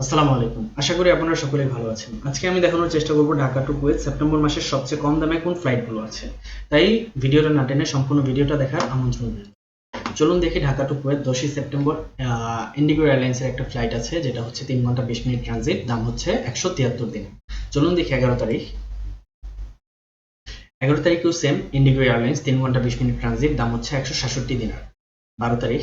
আসসালামু আলাইকুম। আশা করি আপনারা সকলেই ভালো আছেন। আজকে আমি দেখানোর চেষ্টা করব ঢাকা টু কুয়েত, সেপ্টেম্বর মাসের সবচেয়ে কম দামে কোন ফ্লাইটগুলো আছে। তাই ভিডিওটা না টেনে সম্পূর্ণ ভিডিওটা দেখার আমন্ত্রণ রইল। চলুন দেখি ঢাকা টু কুয়েত, দশই সেপ্টেম্বর ইন্ডিগো এয়ারলাইন্সের একটা ফ্লাইট আছে, যেটা হচ্ছে তিন ঘণ্টা বিশ মিনিট ট্রানজিট দাম হচ্ছে একশো তিয়াত্তর দিন। চলুন দেখি এগারো তারিখ। এগারো তারিখেও সেম ইন্ডিগো এয়ারলাইন্স তিন ঘণ্টা বিশ মিনিট ট্রানজিট দাম হচ্ছে একশো সাতষট্টি দিনার। বারো তারিখ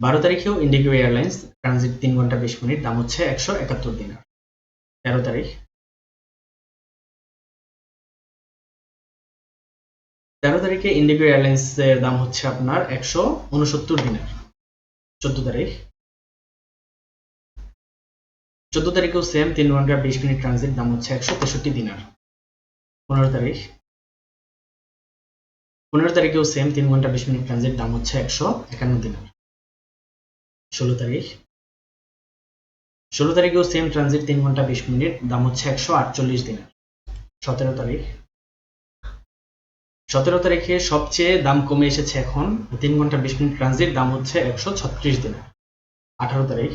বারো তারিখেও ইন্ডিগো এয়ারলাইন্স ট্রানজিট তিন ঘণ্টা বিশ মিনিট, দাম হচ্ছে একশো একাত্তর দিনার। তেরো তারিখ। তেরো তারিখে ইন্ডিগো এয়ারলাইন্স এর দাম হচ্ছে আপনার একশো উনসত্তর দিনার। চোদ্দ তারিখ। চোদ্দ তারিখেও সেম তিন ঘণ্টা বিশ মিনিট ট্রানজিট দাম হচ্ছে একশো তেষট্টি দিনার। পনেরো তারিখ। পনেরো তারিখেও সেম তিন ঘণ্টা বিশ মিনিট ট্রানজিট দাম হচ্ছে একশো একান্ন দিনার। ষোলো তারিখ। ষোলো তারিখেও সেম ট্রানজিট তিন ঘণ্টা বিশ মিনিট, দাম হচ্ছে একশো আটচল্লিশ দিনের। সতেরো তারিখ। সতেরো তারিখে সবচেয়ে দাম কমে এসেছে এখন, তিন ঘণ্টা বিশ মিনিট ট্রানজিট দাম হচ্ছে একশো ছত্রিশ দিনের। আঠারো তারিখ।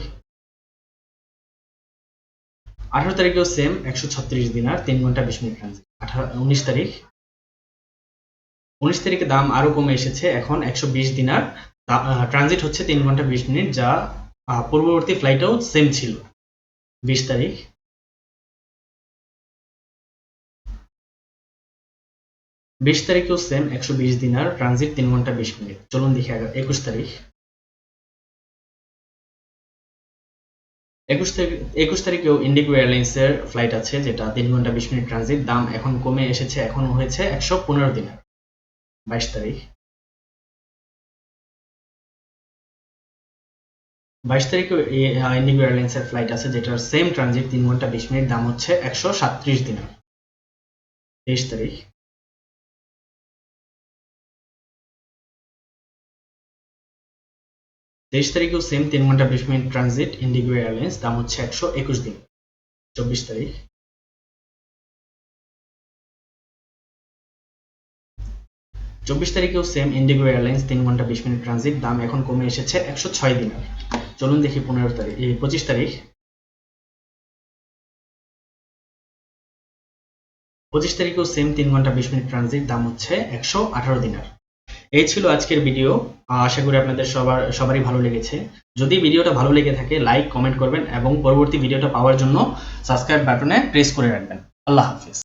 আঠারো তারিখেও সেম একশো ছত্রিশ দিনার, তিন ঘণ্টা বিশ মিনিট ট্রানজিট আঠারো, উনিশ তারিখ। উনিশ তারিখে দাম আরও কমে এসেছে, এখন একশো বিশ দিনার ট্রানজিট হচ্ছে তিন ঘণ্টা বিশ মিনিট যা পূর্ববর্তী ফ্লাইটেও সেম ছিল। বিশ তারিখ। বিশ তারিখেও সেম একশো বিশ দিন আর ট্রানজিট তিন ঘণ্টা বিশ মিনিট। চলুন দেখি আগে একুশ তারিখ। একুশ তারিখ, একুশ তারিখেও ইন্ডিগো এয়ারলাইন্স এর ফ্লাইট আছে, যেটা তিন ঘণ্টা বিশ মিনিট ট্রানজিট দাম এখন কমে এসেছে, এখন হয়েছে একশো পনেরো দিনের। বাইশ তারিখ। বাইশ তারিখে ইন্ডিগো এয়ারলাইন্স এর ফ্লাইট আছে, যেটার সেম ট্রানজিট তিন ঘণ্টা বিশ মিনিট, দাম হচ্ছে একশো সাতত্রিশ দিনার। তেইশ তারিখ। তেইশ তারিখেও সেম তিন ঘণ্টা বিশ মিনিট ট্রানজিট ইন্ডিগো এয়ারলাইন্স দাম হচ্ছে একশো একুশ দিন। চব্বিশ তারিখ। চব্বিশ তারিখেও সেম ইন্ডিগো এয়ারলাইন্স তিন ঘণ্টা বিশ মিনিট ট্রানজিট দাম এখন কমে এসেছে একশো ছয় দিনার। চলুন দেখি পনেরো তারিখ, এই পঁচিশ তারিখ। পঁচিশ তারিখেও সেম তিন ঘণ্টা বিশ মিনিট ট্রানজিট দাম হচ্ছে একশো আঠারো দিনার। এই ছিল আজকের ভিডিও আশা করি আপনাদের সবার, সবারই ভালো লেগেছে। যদি ভিডিওটা ভালো লেগে থাকে লাইক কমেন্ট করবেন এবং পরবর্তী ভিডিওটা পাওয়ার জন্য সাবস্ক্রাইব বাটনে প্রেস করে রাখবেন। আল্লাহ হাফিজ।